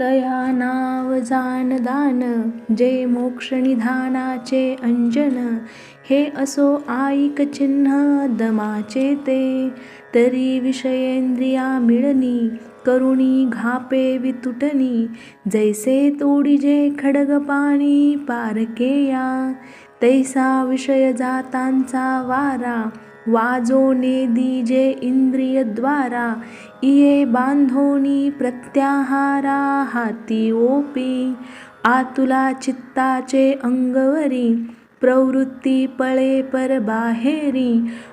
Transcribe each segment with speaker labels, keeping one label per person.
Speaker 1: तया नाव जान दान जे मोक्ष निधानाचे अंजन हे असो आईक चिन्ह दमाचे ते. तरी विषयेंद्रिया मिळनी करुणी घापे वितुटनी जैसे तोडिजे खडग पाणी पारकेया तैसा विषय जातांचा वारा वाजो दीजे इंद्रियद्वारा इये बांधोनी प्रत्याहारा हाती ओपी आतुला चित्ताचे अंगवरी प्रवृत्ती पळे पर बाहेरी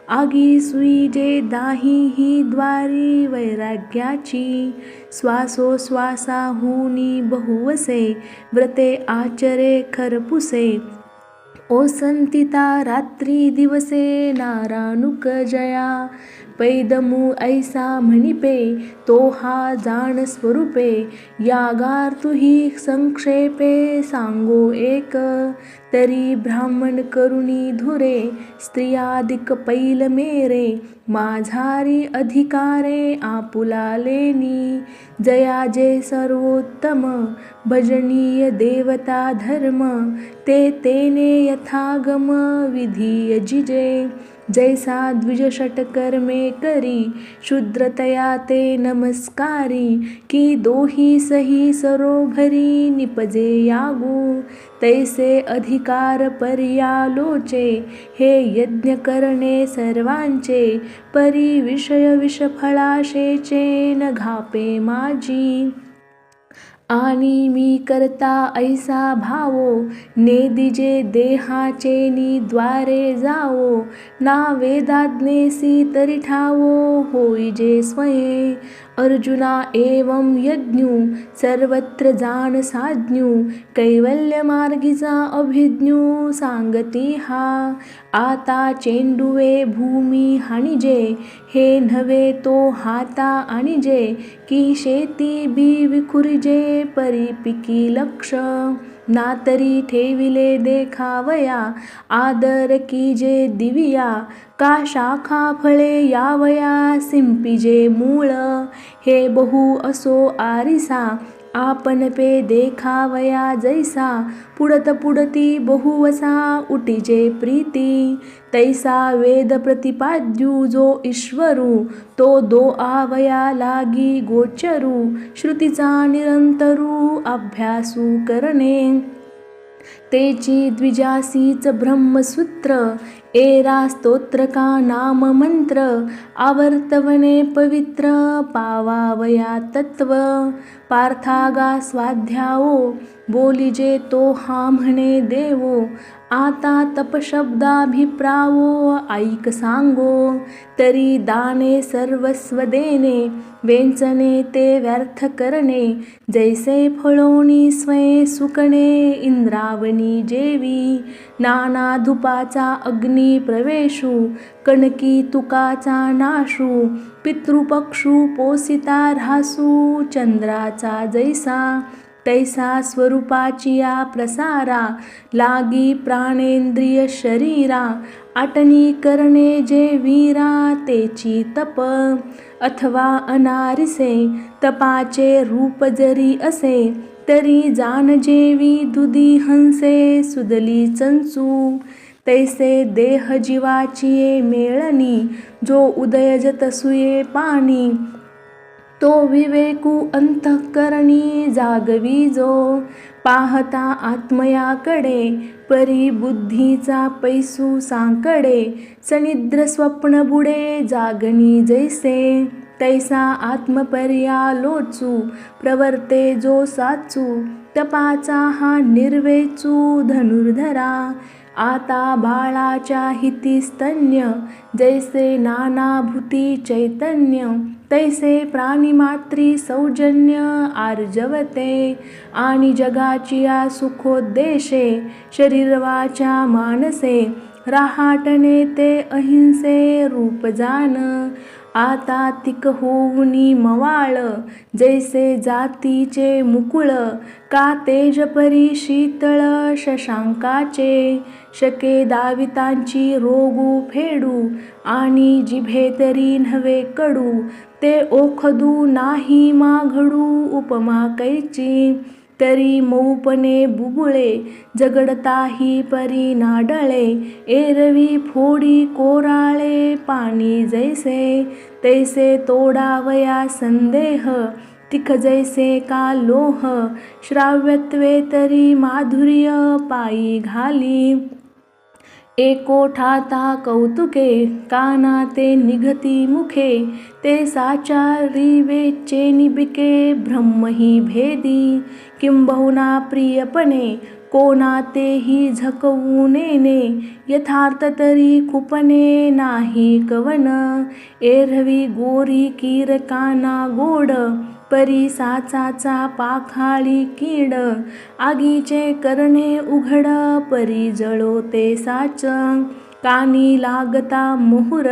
Speaker 1: आगी सुईजे दाही ही द्वारी वैराग्याची श्वासोश्वासाहुनी बहुवसे व्रते आचरे खरपुसे ओसंतिता रात्री दिवसे नारानुक जया। पैदमू ऐसा म्हणिपे तो हा जाण स्वरूपे यागार तुही संक्षेपे सांगो एक तरी ब्राह्मण करुणी धुरे स्त्रियादिक पैल मेरे माझारी अधिकारे आपुला लेनी जया जे सर्वोत्तम भजनीय देवता धर्म ते तेने यथागम विधी जिजे जैसा द्विज में करी शुद्रतया ते नमस्कारी की दोही सही सरोभरी निपजे यागू। तैसे अधिकार पर्यालोचे हे यज्ञ करणे सर्वांचे परी विषय विषफळाशेचे न घापे माझी आणि मी करता ऐसा भावो नेदिजे देहाचे नि द्वारे जावो ना वेदाज्ञेसी तरी ठावो होईजे स्वये अर्जुना एवं यज्ञू सर्वत्र जाण साज्ञू कैवल्य मार्गीचा अभिज्ञू सांगती हा आता चेंडुवे भूमी हाणिजे हे नव्हे तो हाता आणिजे की शेती बी विखुरिजे परिपिकी लक्ष ना तरी ठेविले देखावया आदर की जे दिविया का शाखा फळे यावया सिंपिजे मूळ? हे बहु असो आरिसा आपण पे देखावया जैसा. पुडत पुडती बहुवसा उटिजे प्रीती. तैसा वेद प्रतिपाद्यू जो ईश्वरू तो दो आवया लागी गोचरू. श्रुतीचा निरंतरू अभ्यासू करणे. तेची द्विजासीच ब्रह्मसूत्र एरा स्तोत्र का नाम मंत्र आवर्तवने पवित्र पावावया तत्व पार्थागा स्वाध्यावो बोलिजे तो हा म्हणे देवो। आता तपशब्दाभिप्रावो ऐक सांगो। तरी दाने सर्वस्व देणे वेंचने ते व्यर्थ करणे। जैसे फळोणी स्वये सुकणे इंद्रावणी जेवी। नाना धुपाचा अग्नी प्रवेशू कणकी तुकाचा नाशू पितृपक्षू पोसिता रासू चंद्राचा जैसा तैसा स्वरूपाची या प्रसारा लागी प्राणेंद्रिय शरीरा आटनी करणे जे वीरा तेची तप अथवा अनारिसे तपाचे रूप जरी असे तरी जानजेवी जेवी दुधी हंसे सुदली चंचू तैसे देह जीवाची मेळणी जो उदय जतसुये पाणी. तो विवेकू अंतःकरणी जागवी जो पाहता आत्मयाकडे परी बुद्धीचा पैसू सांकडे सनिद्र स्वप्न बुडे जागणी जैसे. तैसा आत्मपर्या लोचू प्रवर्ते जो साचू तपाचा हा निर्वेचू धनुर्धरा. आता बाळाच्या हिती स्तन्य जैसे नानाभूती चैतन्य तैसे प्राणीमात्री सौजन्य आर्जवते. आणि जगाचिया सुखोद्देशे शरीरवाच्या मानसे राहाटने ते अहिंसे रूप जान. आता तिक होऊनी मवाळ जैसे जातीचे मुकुळ का तेजपरी शीतळ शशांकाचे. शके दावितांची रोगू फेडू आणि जिभे तरी नव्हे कडू ते ओखदू नाही माघडू उपमा कैची तरी मऊपणे बुबुळे जगडताही परी नाडळे एरवी फोडी कोराळे पाणी जैसे तैसे तोडावया संदेह तिख जैसे का लोह श्राव्यत्वे तरी माधुर्य पायी घाली. एकोठाता कौतुके काना ते निघती मुखे ते साचारी वेचे निबिके ब्रह्मही भेदी किंबहुना प्रियपणे कोणा तेही झकवू नेने यथार्थ तरी खुपणे नाही कवन एरवी गोरी कीर काना गोड परी साचाचा पाखाळी कीड. आगीचे करणे उघड परी जळोते साच. कानी लागता मोहुर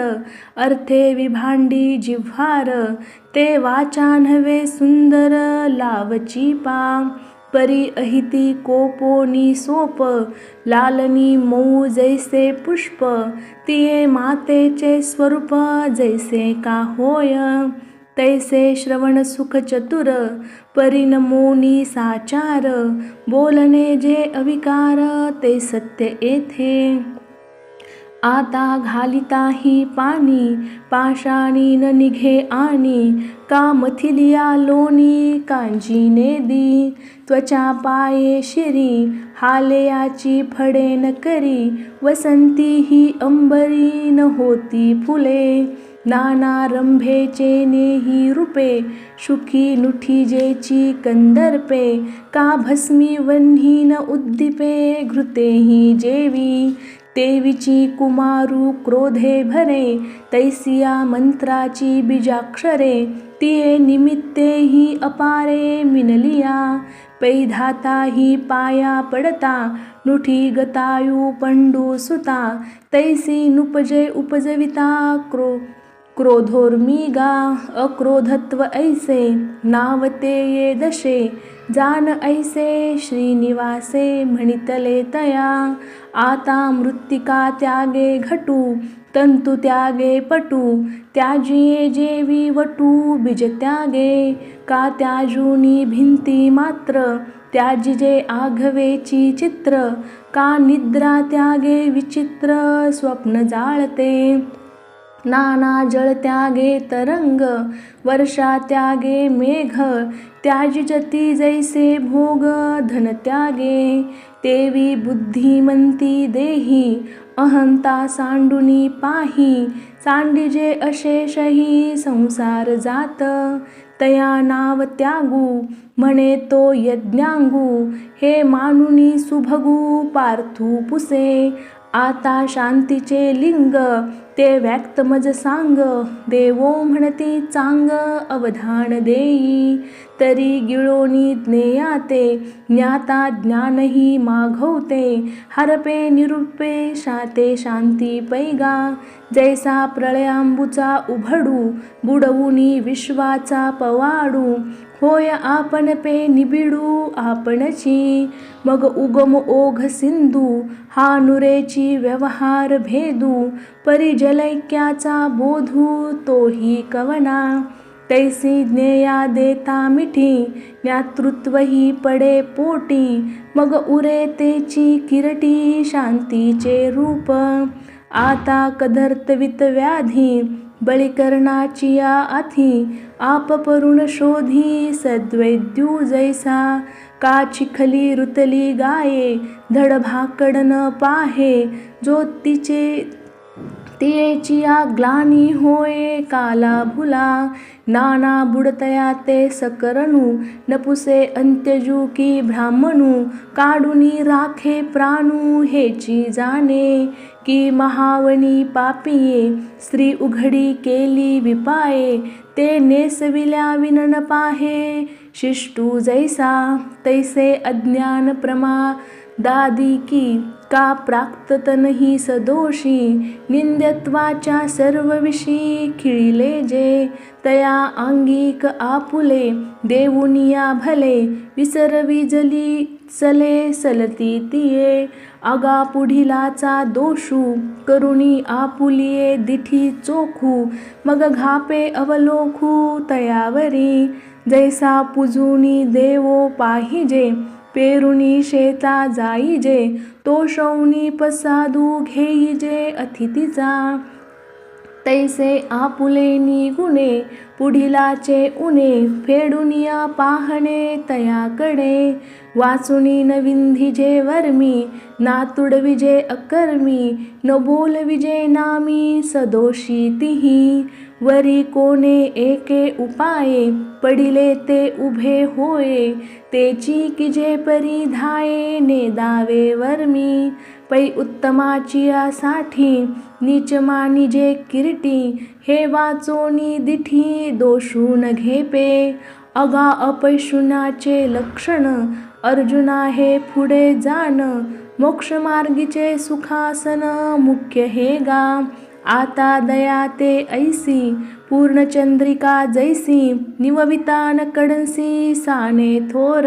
Speaker 1: अर्थे विभांडी जिव्हार. ते वाचा नव्हे सुंदर लावची पा. परी अहिती कोपोनी सोप लालनी मऊ जैसे पुष्प. तिये मातेचे स्वरूप जैसे का होय? तैसे श्रवण सुख चतुर परिणमोनी साचार बोलणे जे अविकार ते सत्य येथे. आता घालिताही पाणी पाषाणी न निघे आणि का मथिलिया लोणी कांजीने दी त्वचा पाये शिरी हालयाची फडे न करी वसंती ही अंबरी न होती फुले. नाना रंभेचे नेही रूपे शुकी नुठीजेची कंदर्पे का भस्मी वन्ही न उद्दीपे घृतेही जेवी तेवीची कुमारू क्रोधे भरे तैसिया मंत्राची बीजाक्षरे तिये निमित्तेही अपारे मिनलिया पैधाता ही पाया पडता नुठी गतायू पंडू सुता तैसी नुपजे उपजविता क्रो क्रोधोर्मिगा अक्रोधत्व ऐसे नावते ये दशे जान ऐसे श्रीनिवासे म्हणितले तया आता मृत्तिका त्यागे घटू तंतु त्यागे पटू त्याजिये जेवी वटू बीज त्यागे का त्याजूनी भिंती मात्र त्याजिजे आघवेची चित्र का निद्रा त्यागे विचित्र स्वप्न जाळते नाना जळ त्यागे तरंग वर्षा त्यागे मेघ त्याजिजती जैसे भोग धन त्यागे तेवी बुद्धिमंती देही अहंता सांडुनी पाही सांडिजे अशेषही संसार जात तया नाव त्यागू म्हणे तो यज्ञांगू हे मानुनी सुभगू पार्थू पुसे आता शांतीचे लिंग ते व्यक्त मज सांग. देवो म्हणती चांग अवधान देई. तरी गिळोनी ज्ञेयाते ज्ञाता ज्ञानही माघवते. हरपे निरुपे शाते शांती पैगा. जैसा प्रळयांबुचा उभडू बुडवुनी विश्वाचा पवाडू. होय आपण पे निबिडू आपणची. मग उगम ओघ सिंधू हा नुरेची व्यवहार भेदू. परिजलैक्याचा बोधू तोही कवना. तैसी ज्ञेया देता मिठी ज्ञातृत्वही पडे पोटी मग उरे तेची किरटी शांतीचे रूप. आता कदर्तवित व्याधी बळीकरणाची आथी आपपरुण शोधी सद्वैद्यू जैसा. का चिखली रुतली गाये धडभाकडन पाहे जो तिचे तियेची ग्लानी होय काला भुला नाना बुडतया ते सकरणू नपुसे अंत्यजू की ब्राह्मणू काढुनी राखे प्राणू हेची जाणे की महावणी पापिये स्त्री उघडी केली विपाये ते नेसविल्या विनन पाहे शिष्टू जैसा तैसे अज्ञान प्रमा दादी की का प्राक्तन ही सदोषी? निंद्यत्वाच्या सर्व विषयी खिळिले जे? तया आंगिक आपुले देऊनिया भले विसरवी जली सलती तिये. आगा पुढिलाचा दोषू करुणी आपुलिये दिठी चोखू मग घापे अवलोखू तयावरी. जैसा पुजुनी देवो पाहिजे पेरुनी शेता जाईजे तो शौनी पसादू घेईजे अतिथीचा. तैसे आपुले निगुणे पुढिलाचे उणे फेडुनिया पाहणे तयाकडे. वाचुनी न विंधिजे वर्मी नातुड विजे अकर्मी न बोल विजे नामी सदोषी तिही. वरी कोणे एके उपाये पडिले ते उभे होये तेची किजे परिधाये नेदावे वर्मी पै उत्तमाचियासाठी साठी नीचमानी जे हे वाचोनी दिठी दोषून घेपे. अगा अपैशुनाचे लक्षण अर्जुना हे पुढे जाण मोक्षमार्गीचे सुखासन मुख्य हे गा. आता दया ते ऐसी पूर्णचंद्रिका जैसी निववितान न कडसी साने थोर.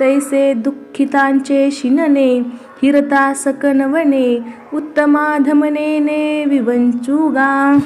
Speaker 1: तैसे दुःखितांचे शिनने हिरता सकनवने उत्तमा धमनेने विवंचुगा